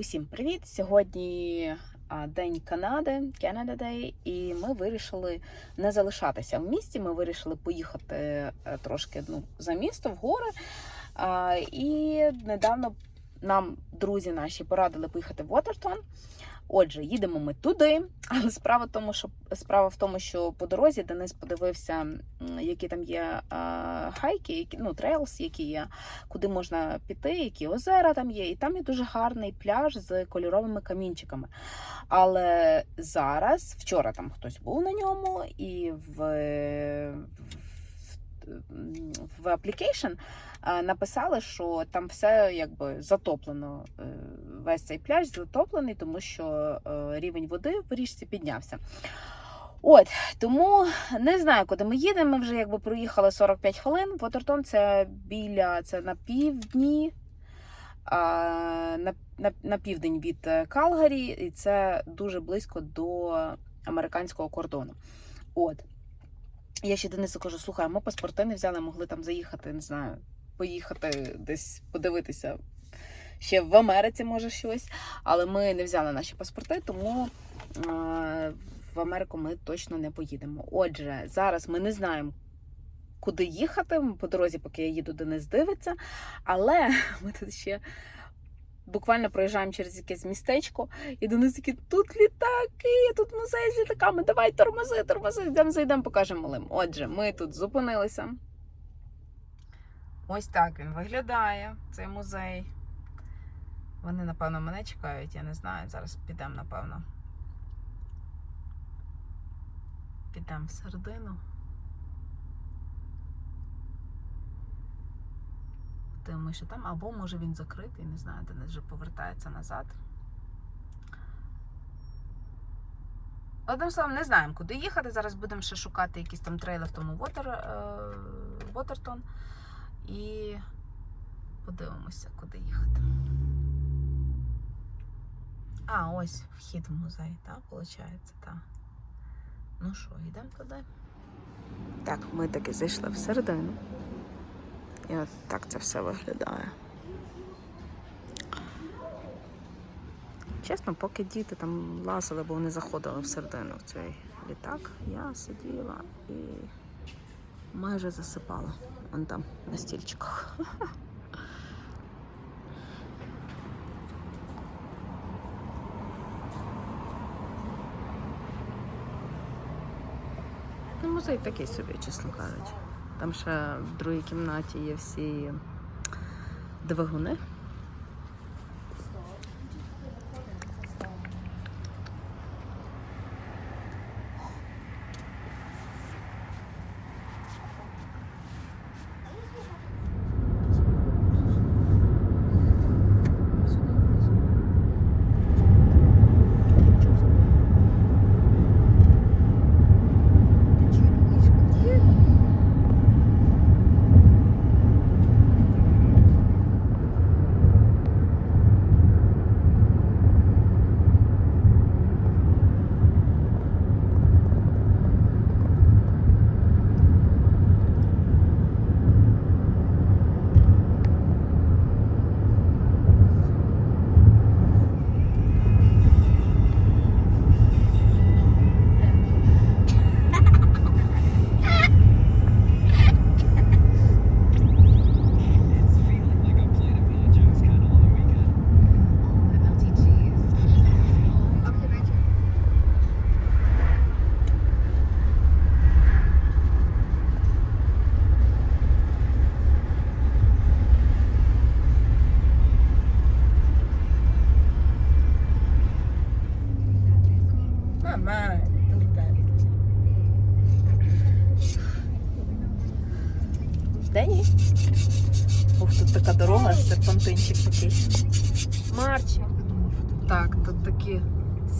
Усім привіт! Сьогодні День Канади, Canada Day, і ми вирішили не залишатися в місті. Ми вирішили поїхати е, трошки ну, за місто в гори. І недавно нам друзі наші порадили поїхати в Вотертон. Отже, їдемо ми туди, але справа тому, що справа в тому, що по дорозі Денис подивився, які там є хайки, які ну трейлс, які є, куди можна піти, які озера там є, і там є дуже гарний пляж з кольоровими камінчиками. Але зараз, вчора там хтось був на ньому, і в, в, в application а, написали, що там все якби затоплено. е, Весь цей пляж затоплений, тому що е, рівень води в річці піднявся. От тому не знаю, куди ми їдемо. Ми вже якби проїхали 45 хвилин. Вотертон це біля це на півдні, на, на, на південь від е, Калгарі, і це дуже близько до американського кордону. От. Я ще Денису кажу, слухай, ми паспорти не взяли, могли там заїхати, не знаю, поїхати десь подивитися. Ще в Америці може щось, але ми не взяли наші паспорти, тому е, в Америку ми точно не поїдемо. Отже, зараз ми не знаємо, куди їхати. По дорозі, поки я їду, Денис дивиться. Але ми тут ще буквально проїжджаємо через якесь містечко, і Денис такий, тут літаки, тут музей з літаками, давай тормози, тормози, йдемо зайдемо, покажемо малим. Отже, ми тут зупинилися. Ось так він виглядає, цей музей. Вони, напевно, мене чекають, я не знаю. Зараз підемо, напевно. Підемо всередину. Дивимося, що там, або може він закритий, не знаю, Денис вже повертається назад. Одним словом, не знаємо, куди їхати. Зараз будемо ще шукати якісь там трейли в тому Вотер, Вотертон. І подивимося, куди їхати. А, ось вхід в музей, так, виходить, так. Ну що, йдемо туди? Так, ми таки зайшли всередину. І от так це все виглядає. Чесно, поки діти там лазили, бо вони заходили всередину в цей літак, я сиділа і майже засипала. Вон там на стільчиках. Ну, музей такий собі, чесно кажучи. Там ще в другій кімнаті є всі двигуни. Тут така дорога, серпантинчик такий. Марчик. Так, тут такі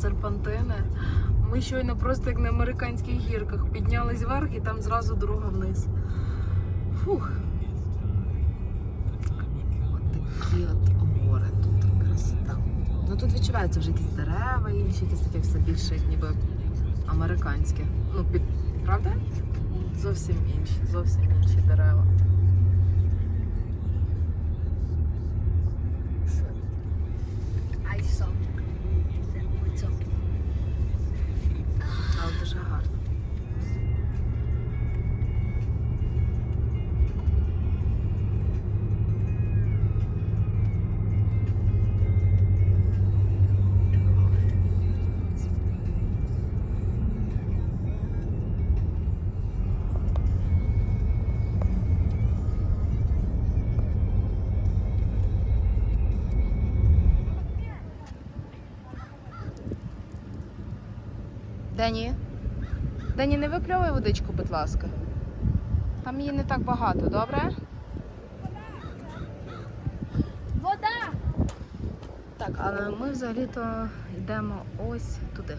серпантини. Ми щойно просто як на американських гірках піднялись вверх і там зразу дорога вниз. Фух. От такі от гори, тут красота. Ну тут відчуваються вже якісь дерева, інші якісь таке все більше, ніби американське. Ну, під... правда? Зовсім інші, зовсім інші дерева. Дені. Дені, не випльовуй водичку, будь ласка. Там її не так багато, добре? Вода! Так, але ми взагалі-то йдемо ось туди.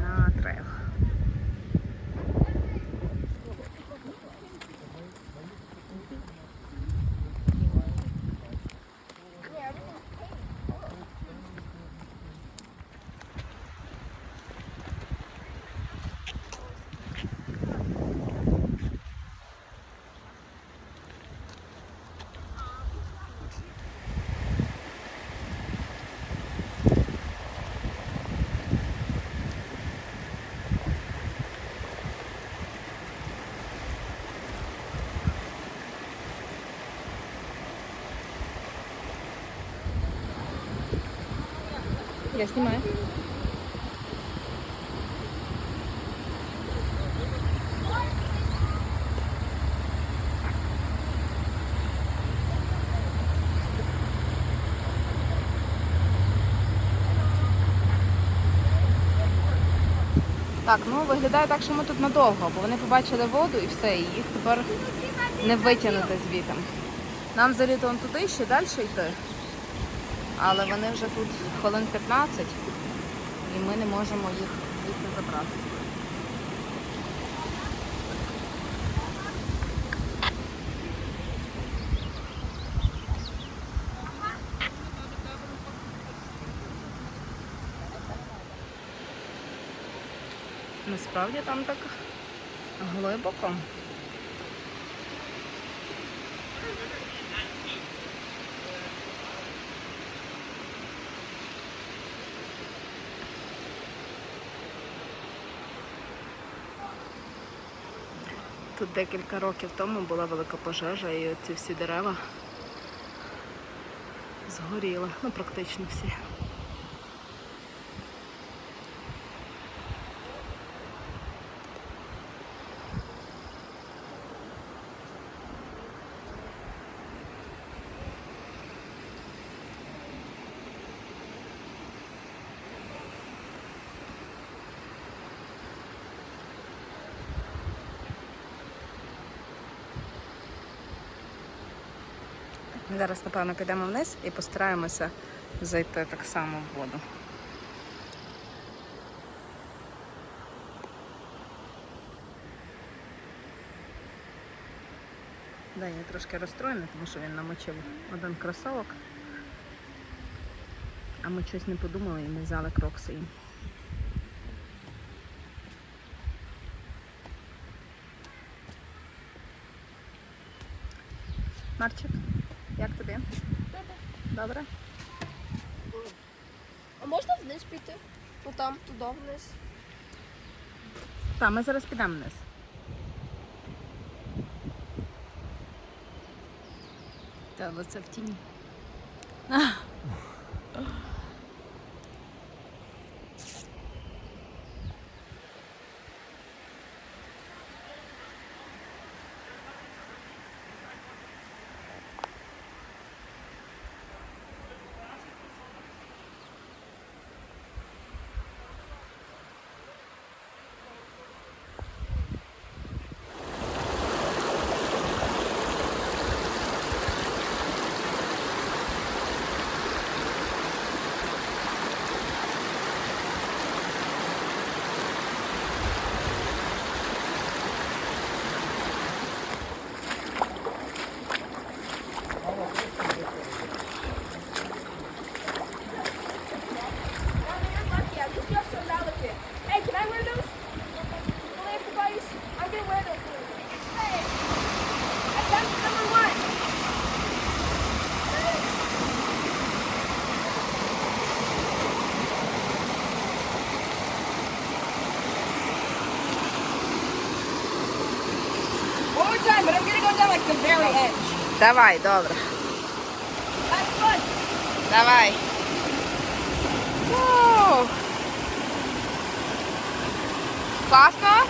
На трейл. Я знімаю. Так, ну виглядає так, що ми тут надовго, бо вони побачили воду і все, і їх тепер не витягнути звідти. Нам взагалі то туди ще далі йти. Але вони вже тут хвилин 15 і ми не можемо їх звідси забрати. Насправді там так глибоко. Тут декілька років тому була велика пожежа і ці всі дерева згоріли, ну практично всі. Зараз, напевно, підемо вниз і постараємося зайти так само в воду. Да, трошки розстроєна, тому що він намочив один кросовок. А ми щось не подумали і не взяли крокси. Марчик, як тобі? Добре? А можна вниз піти? Ну там, туди вниз. Так, ми зараз підемо вниз. Та лице в тіні. Давай, добре. Давай. Ух. Класно?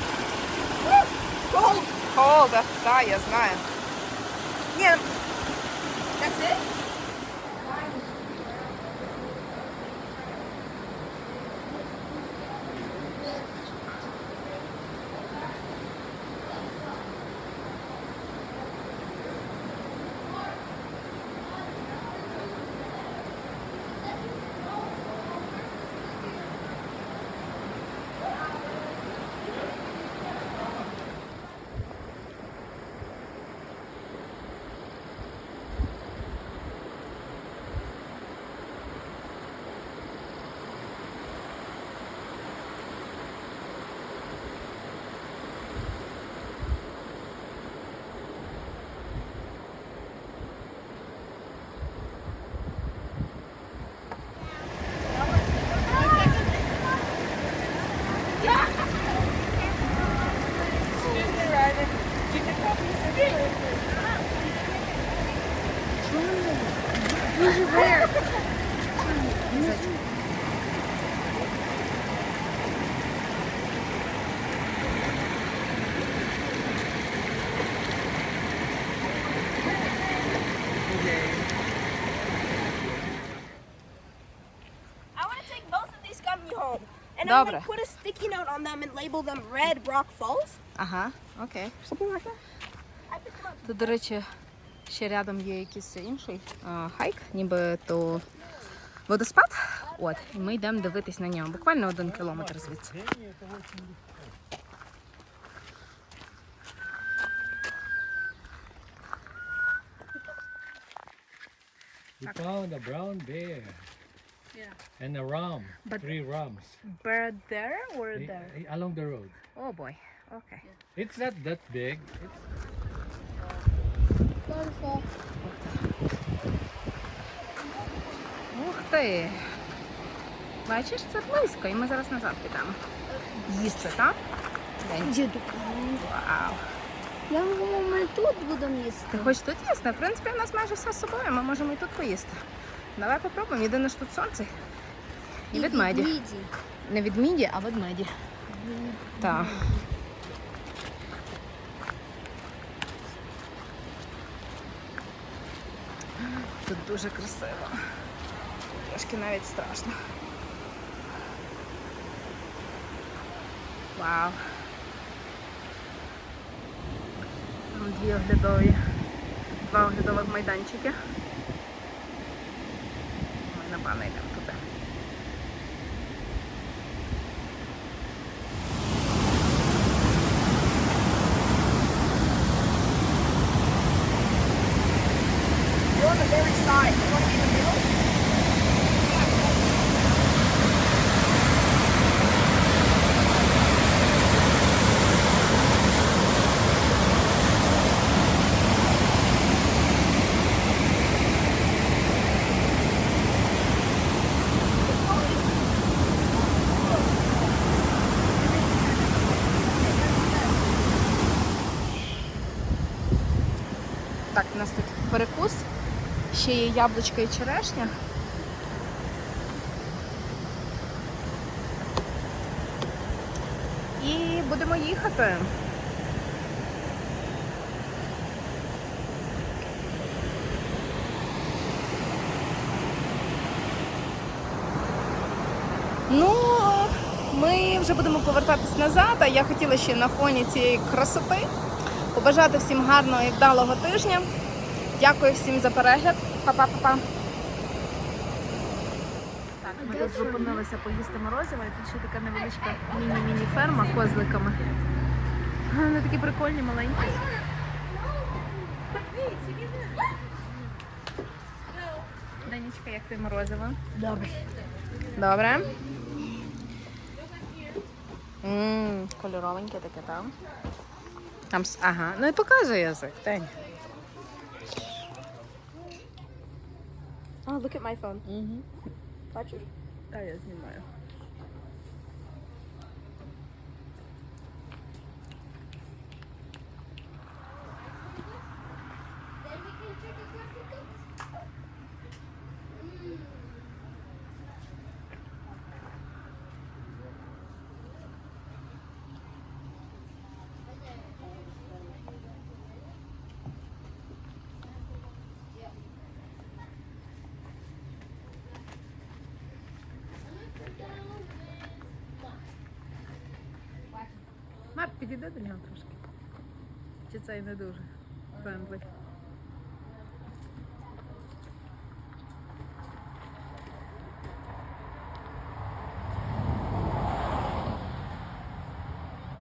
Cold. Холодно, так, я знаю. Ні, That's it? Where? I want to take both of these gummy home. And Добре. I'm going to put a sticky note on them and label them Red Rock Falls. Ага, окей. I picked them up. Тут, до речі, Ще рядом є якийсь інший а, хайк, ніби то водоспад. От, і ми йдемо дивитись на нього. Буквально один кілометр звідси. We found a brown bear. Yeah. And a ram. But- three rams. Bird there or there? Along the road. О, бой. Окей. It's not that big. It's Ух ти. Бачиш, це близько, і ми зараз назад підемо. Їсти, так? День. Вау. Я думаю, ми тут будемо Ти їсти. хочеш тут їсти? В принципі, в нас майже все з собою, ми можемо і тут поїсти. Давай попробуємо. Єдине, що тут сонце. І ведмеді. відміді. Не ведмеді, а ведмеді. Так. Тут дуже красиво. Трошки навіть страшно. Вау. Там дві оглядові, два оглядових майданчики. Ми на йдемо Так, у нас тут перекус. Ще є яблучко і черешня. І будемо їхати. Ну, ми вже будемо повертатись назад, а я хотіла ще на фоні цієї красоти побажати всім гарного і вдалого тижня. Дякую всім за перегляд. Па-па-па-па. Так, ми тут зупинилися поїсти морозиво, і тут ще така невеличка міні-міні ферма козликами. Вони такі прикольні, маленькі. Данічка, як ти морозиво? Добре. Добре. Ммм, кольоровеньке таке там. Tam, aha, no i pokazuj język, ten. Oh, look at my phone. Mhm. Patrz już. A ja nie mają. Підійди до нього трошки. Чи це і не дуже френдлі?